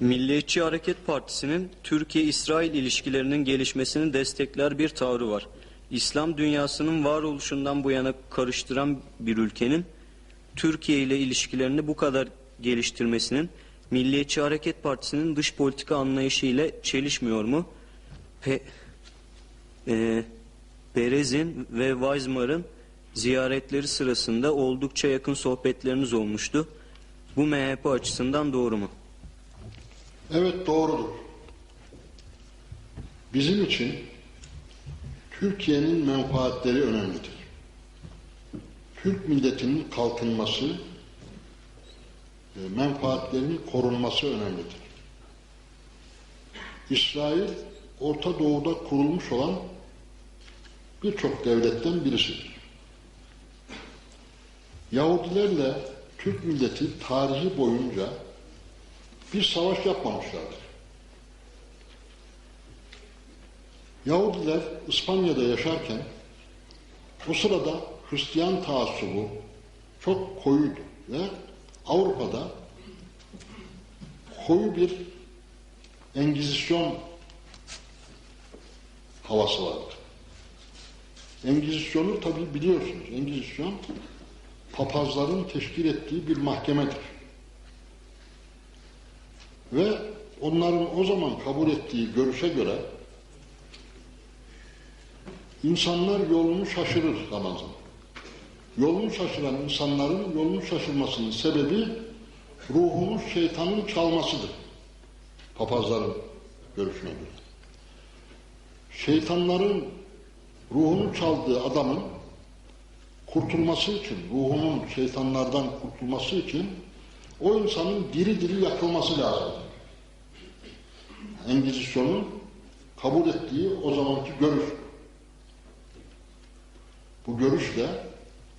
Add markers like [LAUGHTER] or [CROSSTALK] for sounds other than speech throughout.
Milliyetçi Hareket Partisi'nin Türkiye-İsrail ilişkilerinin gelişmesini destekler bir tavrı var. İslam dünyasının varoluşundan bu yana karıştıran bir ülkenin Türkiye ile ilişkilerini bu kadar geliştirmesinin Milliyetçi Hareket Partisi'nin dış politika anlayışı ile çelişmiyor mu? Pe e, Perez'in ve Weizmar'ın ziyaretleri sırasında oldukça yakın sohbetleriniz olmuştu. Bu MHP açısından doğru mu? Evet doğrudur. Bizim için Türkiye'nin menfaatleri önemlidir. Türk milletinin kalkınması, e, menfaatlerinin korunması önemlidir. İsrail, Orta Doğu'da kurulmuş olan birçok devletten birisidir. Yahudilerle Türk milleti tarihi boyunca bir savaş yapmamışlardır. Yahudiler İspanya'da yaşarken o sırada Hristiyan taassubu çok koyuydu ve Avrupa'da koyu bir Engizisyon havası vardı. Engizisyonu tabi biliyorsunuz. Engizisyon papazların teşkil ettiği bir mahkemedir. Ve onların o zaman kabul ettiği görüşe göre insanlar yolunu şaşırır zaman. Yolunu şaşıran insanların yolunu şaşırmasının sebebi ruhunu şeytanın çalmasıdır. Papazların görüşüne göre. Şeytanların ruhunu çaldığı adamın kurtulması için, ruhunun şeytanlardan kurtulması için o insanın diri diri yakılması lazım. Engizisyonun kabul ettiği o zamanki görüş. Bu görüşle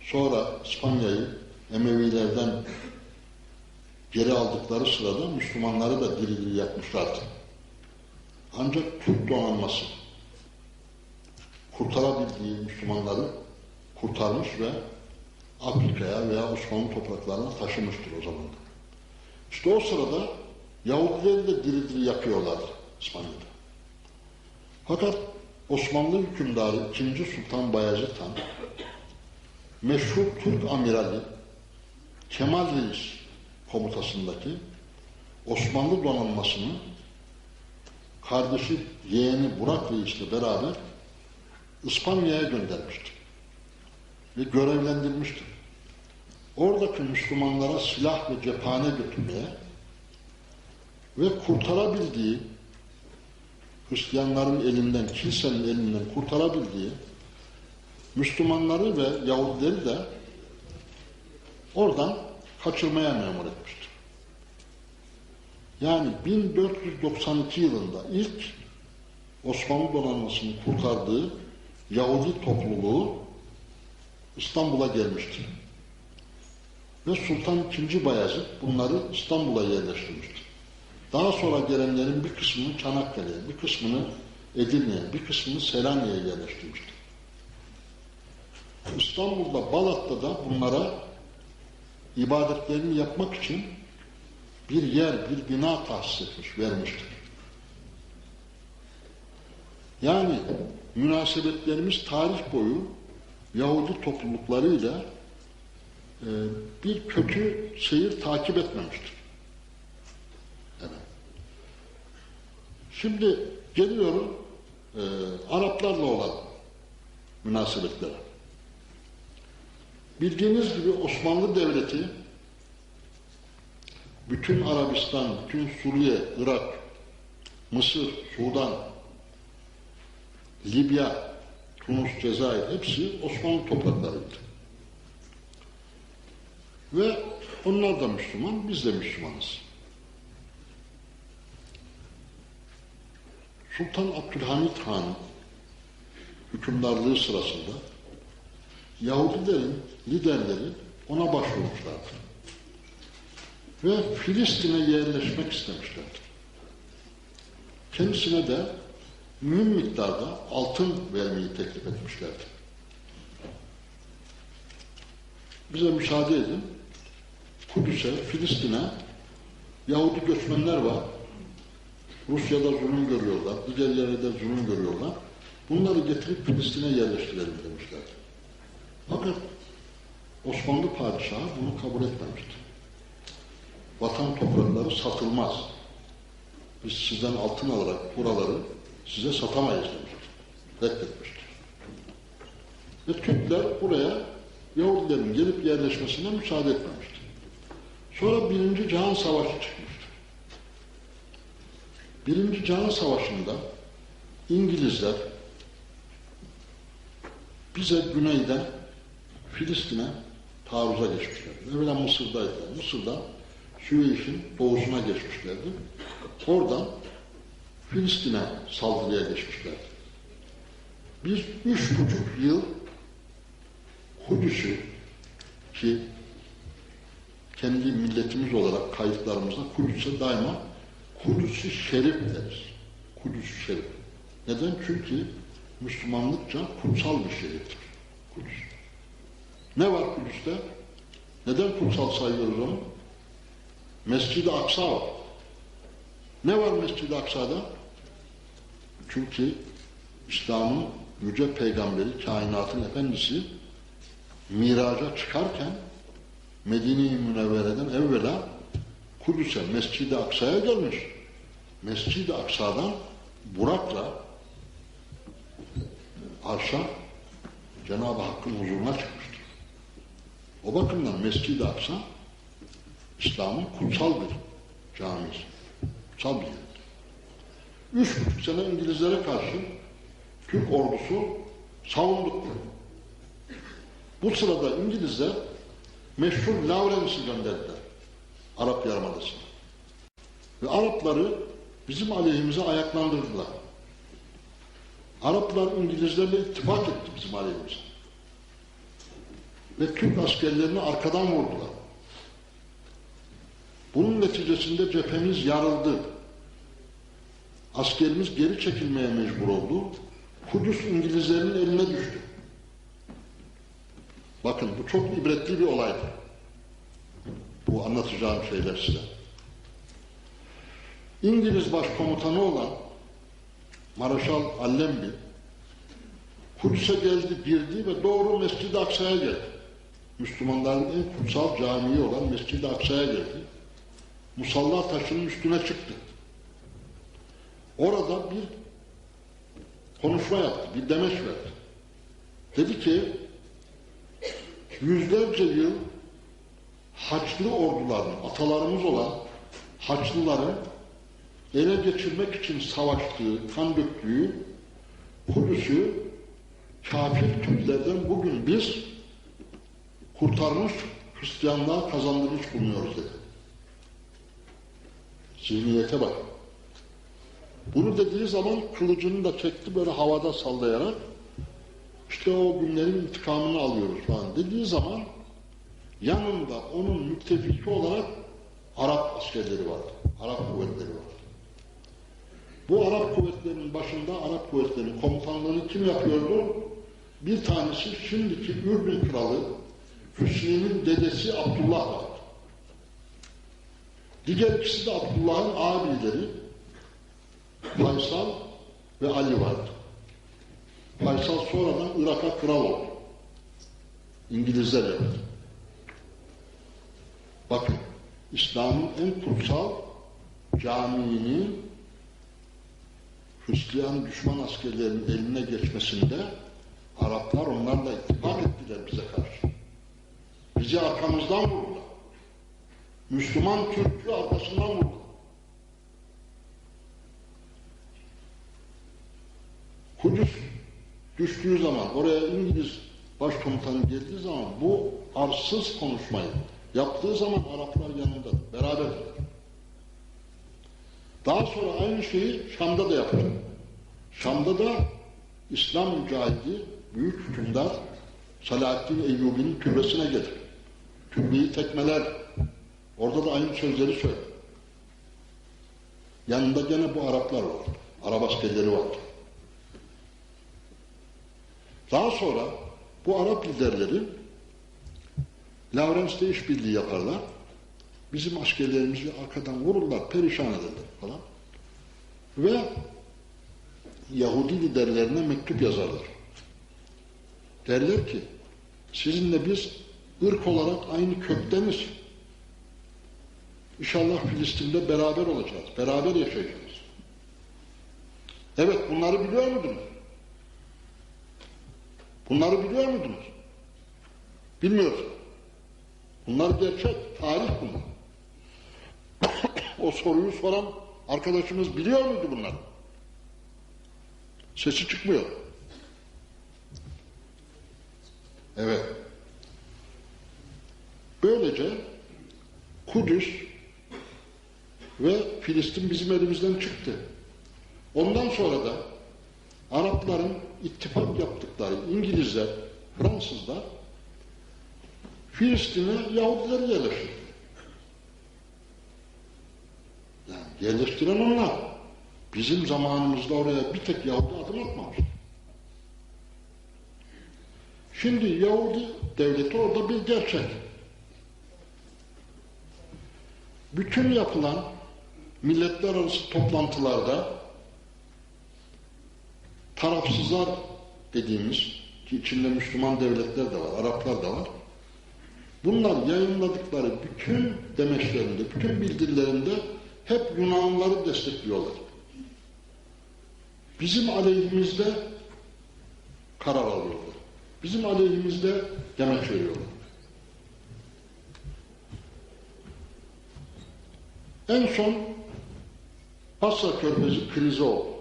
sonra İspanya'yı Emevilerden geri aldıkları sırada Müslümanları da diri diri yakmışlardı. Ancak Türk donanması kurtarabildiği Müslümanları kurtarmış ve Afrika'ya veya Osmanlı topraklarına taşımıştır o zaman. İşte o sırada Yahudileri de diri diri yakıyorlardı İspanya'da. Fakat Osmanlı hükümdarı 2. Sultan Bayezid Han meşhur Türk amirali Kemal Reis komutasındaki Osmanlı donanmasını kardeşi yeğeni Burak Reis ile beraber İspanya'ya göndermiştir. Ve görevlendirmiştir. Oradaki Müslümanlara silah ve cephane götürmeye ve kurtarabildiği Hristiyanların elinden, kilisenin elinden kurtarabildiği Müslümanları ve Yahudileri de oradan kaçırmaya memur etmiştir. Yani 1492 yılında ilk Osmanlı donanmasını kurtardığı Yahudi topluluğu İstanbul'a gelmiştir. Ve Sultan II. Bayezid bunları İstanbul'a yerleştirmiştir. Daha sonra gelenlerin bir kısmını Çanakkale'ye, bir kısmını Edirne'ye, bir kısmını Selanik'e yerleştirmiştir. İstanbul'da, Balat'ta da bunlara ibadetlerini yapmak için bir yer, bir bina tahsis etmiş, vermiştir. Yani münasebetlerimiz tarih boyu Yahudi topluluklarıyla e, bir kötü seyir takip etmemiştir. Evet. Şimdi geliyorum e, Araplarla olan münasebetlere. Bildiğiniz gibi Osmanlı Devleti bütün Arabistan, bütün Suriye, Irak, Mısır, Sudan, Libya, Tunus, Cezayir hepsi Osmanlı topraklarıydı. Ve onlar da Müslüman, biz de Müslümanız. Sultan Abdülhamit Han hükümdarlığı sırasında Yahudilerin liderleri ona başvurmuşlardı. Ve Filistin'e yerleşmek istemişlerdi. Kendisine de mühim miktarda altın vermeyi teklif etmişlerdi. Bize müsaade edin. Kudüs'e, Filistin'e Yahudi göçmenler var. Rusya'da zulüm görüyorlar, diğer yerlerde zulüm görüyorlar. Bunları getirip Filistin'e yerleştirelim demişler. Fakat Osmanlı padişahı bunu kabul etmemişti. Vatan toprakları satılmaz. Biz sizden altın alarak buraları size satamayız demiştir. Reddetmiştir. Ve Türkler buraya Yahudilerin gelip yerleşmesine müsaade etmemiştir. Sonra Birinci Cihan Savaşı çıkmıştır. Birinci Cihan Savaşı'nda İngilizler bize güneyden Filistin'e taarruza geçmişler. Evvela Mısır'daydılar. Mısır'da Süveyş'in doğusuna geçmişlerdi. Oradan Filistin'e saldırıya geçmişlerdi. Biz üç buçuk yıl Kudüs'ü ki kendi milletimiz olarak kayıtlarımızda Kudüs'e daima Kudüs-ü Şerif deriz. Kudüs-ü Şerif. Neden? Çünkü Müslümanlıkça kutsal bir şehirdir. Kudüs. Ne var Kudüs'te? Neden kutsal sayıyoruz onu? Mescid-i Aksa var. Ne var Mescid-i Aksa'da? Çünkü İslam'ın yüce peygamberi, kainatın efendisi miraca çıkarken Medine-i Münevvere'den evvela Kudüs'e, Mescid-i Aksa'ya gelmiş. Mescid-i Aksa'dan Burak'la arşa Cenab-ı Hakk'ın huzuruna çıkmıştır. O bakımdan Mescid-i Aksa İslam'ın kutsal bir camisi. Kutsal bir yerdir. Üç buçuk sene İngilizlere karşı Türk ordusu savunduk. Bu sırada İngilizler meşhur Lawrence'i gönderdiler. Arap Yarımadası'na. Ve Arapları bizim aleyhimize ayaklandırdılar. Araplar İngilizlerle ittifak etti bizim aleyhimize. Ve Türk askerlerini arkadan vurdular. Bunun neticesinde cephemiz yarıldı. Askerimiz geri çekilmeye mecbur oldu. Kudüs İngilizlerin eline düştü. Bakın bu çok ibretli bir olaydı. Bu anlatacağım şeyler size. İngiliz başkomutanı olan Maraşal Allenby Kudüs'e geldi, girdi ve doğru Mescid-i Aksa'ya geldi. Müslümanların en kutsal camii olan Mescid-i Aksa'ya geldi. Musalla taşının üstüne çıktı. Orada bir konuşma yaptı, bir demeç verdi. Dedi ki, yüzlerce yıl Haçlı orduların, atalarımız olan Haçlıların ele geçirmek için savaştığı, kan döktüğü Kudüs'ü kafir Türklerden bugün biz kurtarmış, Hristiyanlığa kazandırmış bulunuyoruz dedi. Zihniyete bak. Bunu dediği zaman kılıcını da çekti böyle havada sallayarak işte o günlerin intikamını alıyoruz falan dediği zaman yanında onun müttefiki olarak Arap askerleri vardı. Arap kuvvetleri vardı. Bu Arap kuvvetlerinin başında Arap kuvvetlerinin komutanlığını kim yapıyordu? Bir tanesi şimdiki Ürdün kralı Hüsnü'nün dedesi Abdullah vardı. Diğer ikisi de Abdullah'ın abileri Faysal ve Ali vardı. Faysal sonradan Irak'a kral oldu. İngilizler yaptı. Bakın, İslam'ın en kutsal camiini Hristiyan düşman askerlerin eline geçmesinde Araplar onlarla ittifak ettiler bize karşı. Bizi arkamızdan vurdular. Müslüman Türk'ü arkasından vurdular. Kudüs düştüğü zaman, oraya İngiliz başkomutanı geldiği zaman bu arsız konuşmayı yaptığı zaman Araplar yanında, beraber. Daha sonra aynı şeyi Şam'da da yaptı. Şam'da da İslam mücahidi, büyük hükümdar Salahaddin Eyyubi'nin türbesine gelir. Türbeyi tekmeler. Orada da aynı sözleri söyler. Yanında gene bu Araplar var. Arap askerleri var. Daha sonra bu Arap liderleri Lawrence'de işbirliği yaparlar. Bizim askerlerimizi arkadan vururlar, perişan ederler falan. Ve Yahudi liderlerine mektup yazarlar. Derler ki sizinle biz ırk olarak aynı kökteniz. İnşallah Filistin'de beraber olacağız. Beraber yaşayacağız. Evet bunları biliyor muydunuz? Bunları biliyor muydunuz? Bilmiyorsunuz. Bunlar gerçek. Tarih bunlar. [COUGHS] o soruyu soran arkadaşımız biliyor muydu bunları? Sesi çıkmıyor. Evet. Böylece Kudüs ve Filistin bizim elimizden çıktı. Ondan sonra da Arapların ittifak yaptıkları İngilizler, Fransızlar Filistin'e Yahudileri yerleştirdi. Yani yerleştiren onlar. Bizim zamanımızda oraya bir tek Yahudi adım atmamış. Şimdi Yahudi devleti orada bir gerçek. Bütün yapılan milletler arası toplantılarda tarafsızlar dediğimiz ki içinde Müslüman devletler de var, Araplar da var. Bunlar yayınladıkları bütün demeçlerinde, bütün bildirilerinde hep Yunanlıları destekliyorlar. Bizim aleyhimizde karar alıyorlar. Bizim aleyhimizde demeç veriyorlar. En son Basra Körfezi krizi oldu.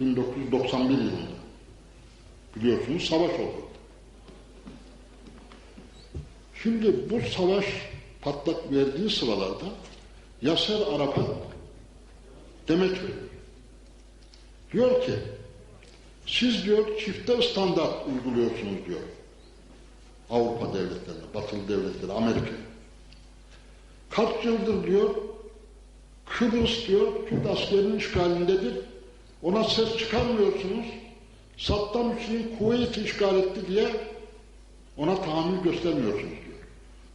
1991 yılında. Biliyorsunuz savaş oldu. Şimdi bu savaş patlak verdiği sıralarda Yaser Arap'a demeç veriyor. Diyor ki siz diyor çifte standart uyguluyorsunuz diyor. Avrupa devletlerine, batılı devletlerine, Amerika. Kaç yıldır diyor Kıbrıs diyor Türk askerinin işgalindedir. Ona ses çıkarmıyorsunuz. Saddam Hüseyin Kuveyt'i işgal etti diye ona tahammül göstermiyorsunuz diyor.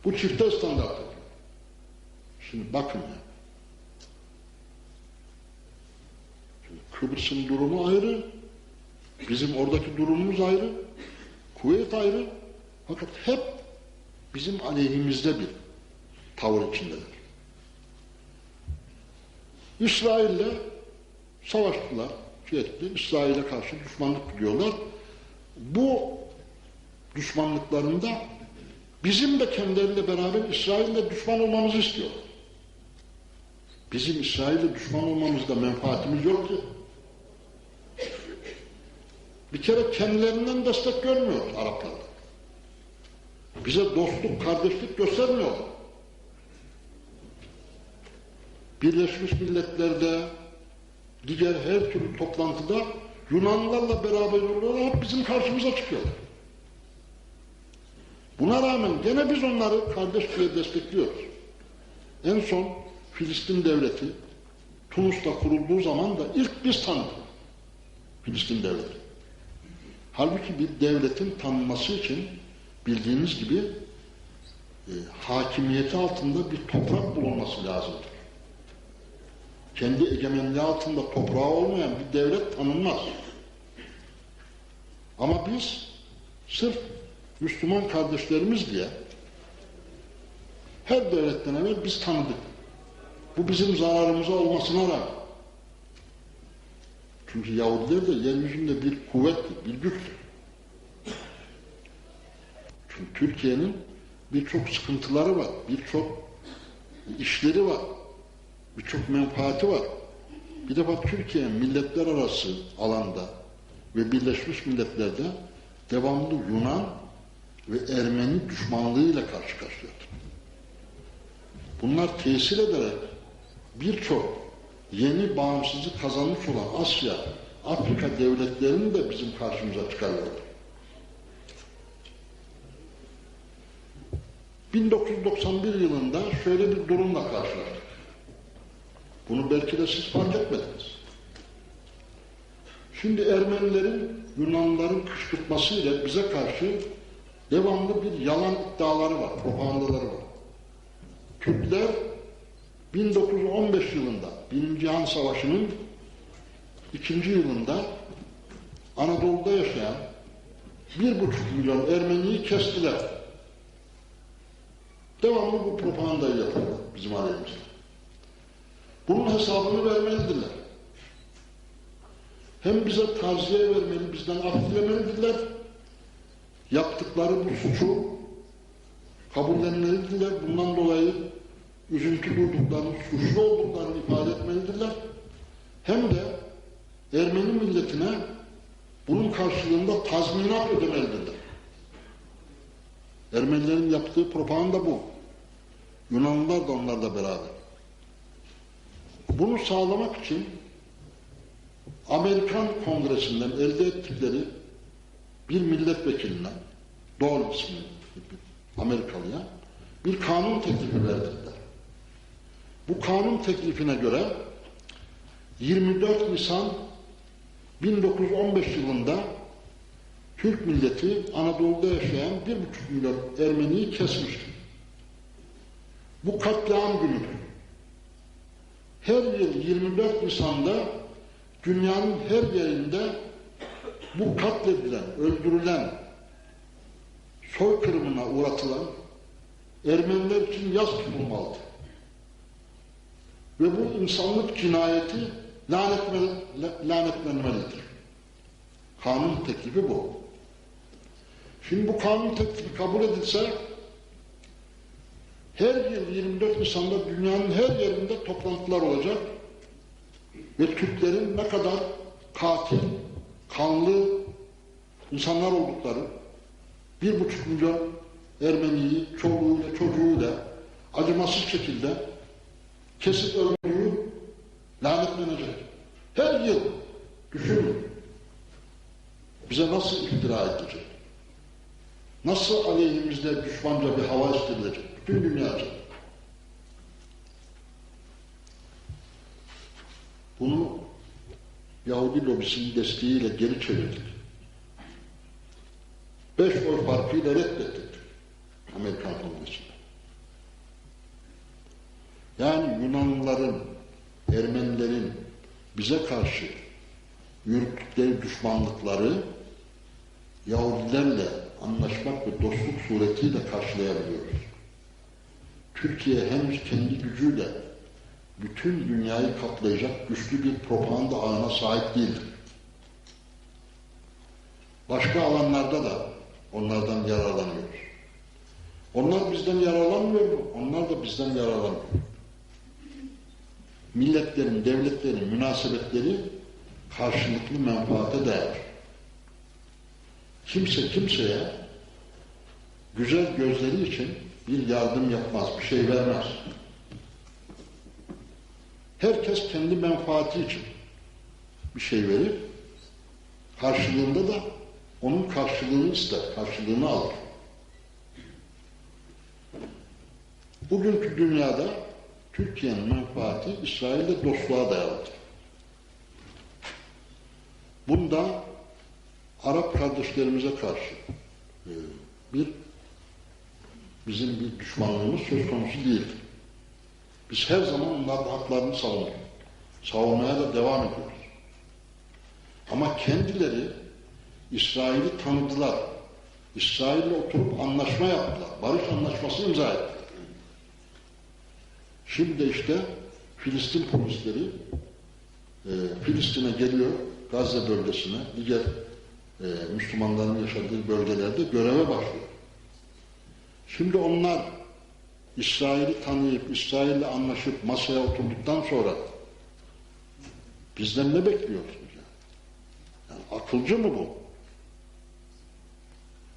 Bu çifte standart. Şimdi bakın ya. Şimdi Kıbrıs'ın durumu ayrı. Bizim oradaki durumumuz ayrı. Kuveyt ayrı. Fakat hep bizim aleyhimizde bir tavır içindeler. İsrail'le savaştılar. Sürekli İsrail'e karşı düşmanlık biliyorlar. Bu düşmanlıklarında bizim de kendileriyle beraber İsrail'le düşman olmamızı istiyor. Bizim İsrail'le düşman olmamızda menfaatimiz yok ki. Bir kere kendilerinden destek görmüyor Araplar. Bize dostluk, kardeşlik göstermiyorlar. Birleşmiş Milletler'de diğer her türlü toplantıda Yunanlılarla beraber oluyorlar, hep bizim karşımıza çıkıyorlar. Buna rağmen gene biz onları kardeş diye destekliyoruz. En son Filistin devleti Tunus'ta kurulduğu zaman da ilk biz tanıdık. Filistin devleti. Halbuki bir devletin tanınması için bildiğiniz gibi e, hakimiyeti altında bir toprak bulunması lazımdır. Kendi egemenliği altında toprağı olmayan bir devlet tanınmaz. Ama biz sırf Müslüman kardeşlerimiz diye her devletten evvel biz tanıdık. Bu bizim zararımıza olmasına rağmen. Çünkü Yahudiler de yeryüzünde bir kuvvettir, bir güçtür. Çünkü Türkiye'nin birçok sıkıntıları var, birçok işleri var, birçok menfaati var. Bir defa Türkiye milletler arası alanda ve Birleşmiş Milletler'de devamlı Yunan ve Ermeni düşmanlığıyla karşı karşıyadır. Bunlar tesir ederek birçok yeni bağımsızlık kazanmış olan Asya, Afrika devletlerini de bizim karşımıza çıkarıyorlar. 1991 yılında şöyle bir durumla karşılaştık. Bunu belki de siz fark etmediniz. Şimdi Ermenilerin, Yunanlıların kışkırtmasıyla bize karşı devamlı bir yalan iddiaları var, propagandaları var. Türkler 1915 yılında Birinci Cihan Savaşı'nın ikinci yılında Anadolu'da yaşayan bir buçuk milyon Ermeniyi kestiler. Devamlı bu propagandayı yapıyorlar bizim alemimizde. Bunun hesabını vermelidirler. Hem bize taziye vermeli, bizden af dilemelidirler. Yaptıkları bu suçu kabullenmelidirler. Bundan dolayı üzüntü duyduklarını, suçlu olduklarını ifade etmelidirler. Hem de Ermeni milletine bunun karşılığında tazminat ödemelidirler. Ermenilerin yaptığı propaganda bu. Yunanlılar da onlarla beraber. Bunu sağlamak için Amerikan Kongresi'nden elde ettikleri bir milletvekiline, Dole ismi Amerikalıya bir kanun teklifi verdiler. Bu kanun teklifine göre 24 Nisan 1915 yılında Türk milleti Anadolu'da yaşayan bir buçuk milyon Ermeniyi kesmiştir. Bu katliam günüdür. Her yıl 24 Nisan'da dünyanın her yerinde bu katledilen, öldürülen, soykırımına uğratılan Ermeniler için yaz tutulmalıdır. Ve bu insanlık cinayeti lanetme, lanetlenmelidir. Kanun teklifi bu. Şimdi bu kanun teklifi kabul edilse her yıl 24 Nisan'da dünyanın her yerinde toplantılar olacak ve Türklerin ne kadar katil, kanlı insanlar oldukları bir buçuk milyon Ermeniyi çoluğuyla çocuğuyla acımasız şekilde kesip öldüğü lanetlenecek. Her yıl düşünün bize nasıl iftira edilecek? Nasıl aleyhimizde düşmanca bir hava istirilecek? Dünyaca. Bunu Yahudi lobisinin desteğiyle geri çevirdik. Beş oy farkıyla reddettik Amerikan Kongresi'nde. Yani Yunanlıların, Ermenilerin bize karşı yürüttükleri düşmanlıkları Yahudilerle anlaşmak ve dostluk suretiyle karşılayabiliyoruz. Türkiye henüz kendi gücüyle bütün dünyayı kaplayacak güçlü bir propaganda ağına sahip değildir. Başka alanlarda da onlardan yararlanıyoruz. Onlar bizden yararlanmıyor mu? Onlar da bizden yararlanıyor. Milletlerin, devletlerin münasebetleri karşılıklı menfaate dayanır. Kimse kimseye güzel gözleri için bir yardım yapmaz, bir şey vermez. Herkes kendi menfaati için bir şey verir. Karşılığında da onun karşılığını ister, karşılığını alır. Bugünkü dünyada Türkiye'nin menfaati İsrail'le dostluğa dayalıdır. Bunda Arap kardeşlerimize karşı e, bir bizim bir düşmanlığımız söz konusu değildir. Biz her zaman onların haklarını savunduk. Savunmaya da devam ediyoruz. Ama kendileri İsrail'i tanıdılar. İsrail'le oturup anlaşma yaptılar. Barış anlaşması imza ettiler. Şimdi de işte Filistin polisleri e, Filistin'e geliyor, Gazze bölgesine, diğer e, Müslümanların yaşadığı bölgelerde göreve başlıyor. Şimdi onlar İsrail'i tanıyıp, İsrail'le anlaşıp masaya oturduktan sonra bizden ne bekliyorsunuz yani? yani akılcı mı bu?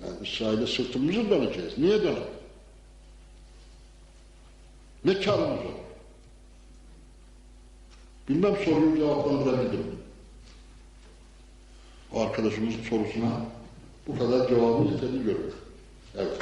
Yani İsrail'e sırtımızı döneceğiz. Niye dönelim? Ne karımız olur? Bilmem soruyu cevaplandırabildim? O arkadaşımızın sorusuna bu kadar cevabı yeterli görüyor. Evet.